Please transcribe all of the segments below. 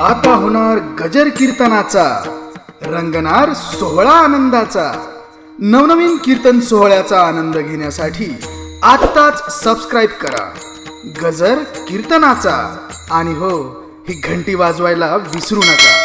आता होणार गजर कीर्तनाचा रंगणार सोहळा आनंदाचा. नवनवीन कीर्तन सोहळ्याचा आनंद घेण्यासाठी आत्ताच सबस्क्राईब करा. गजर कीर्तनाचा. आणि हो ही घंटी वाजवायला विसरू नका.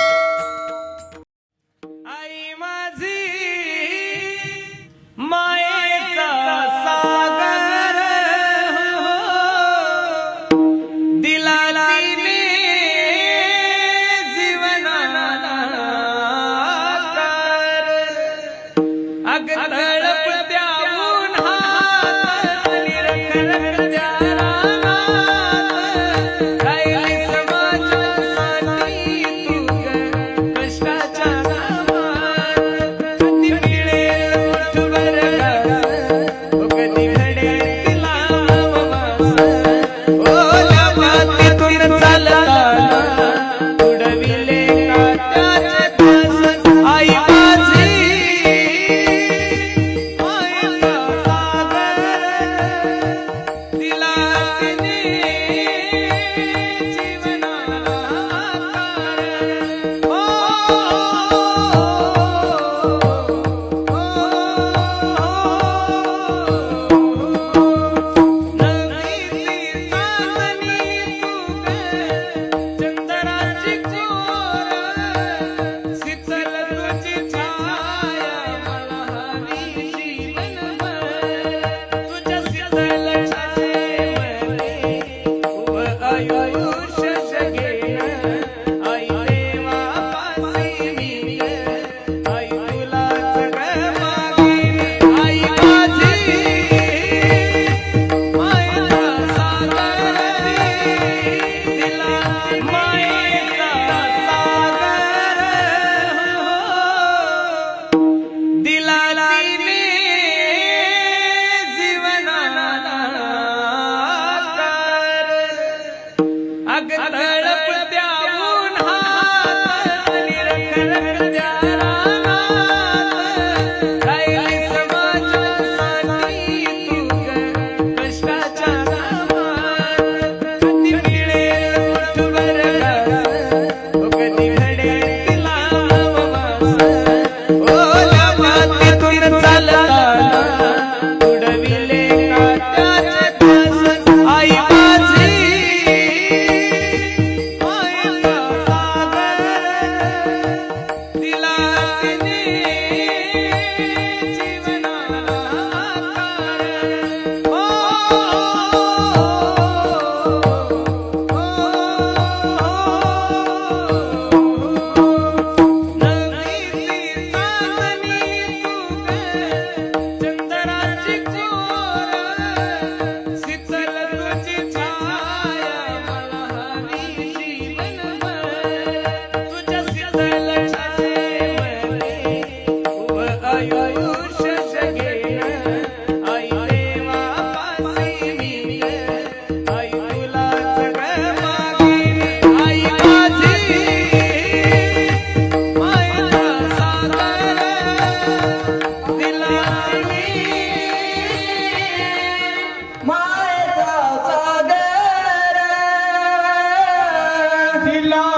Bismillah.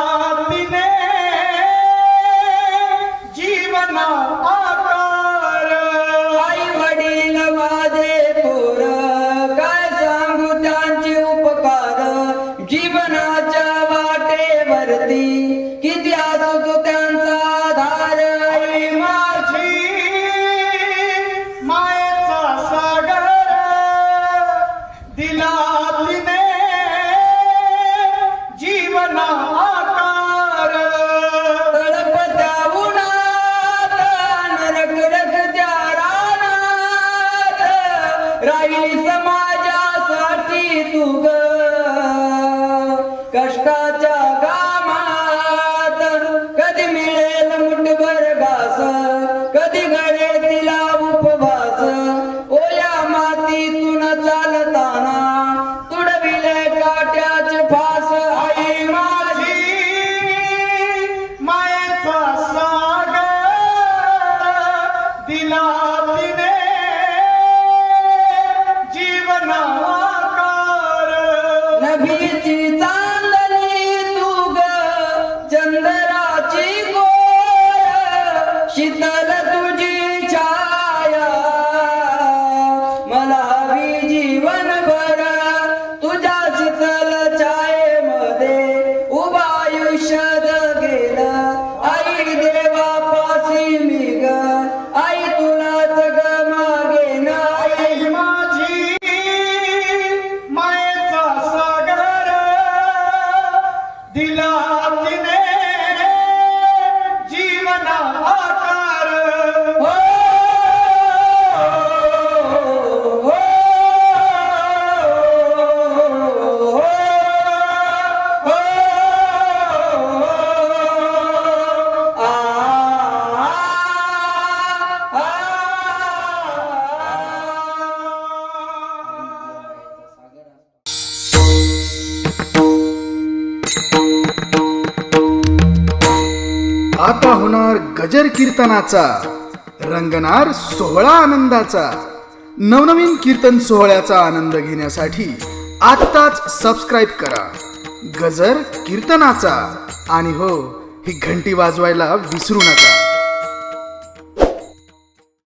राहील समाजासाठी तू ग. नबीची चांदणी तू ग. चंद्राची शीतल तुझी छाया. मला हवी जीवन आता होणार गजर कीर्तनाचा रंगणार सोहळा आनंदाचा. नवनवीन कीर्तन सोहळ्याचा आनंद घेण्यासाठी आत्ताच सबस्क्राईब करा. गजर कीर्तनाचा. आणि हो ही घंटी वाजवायला विसरू नका.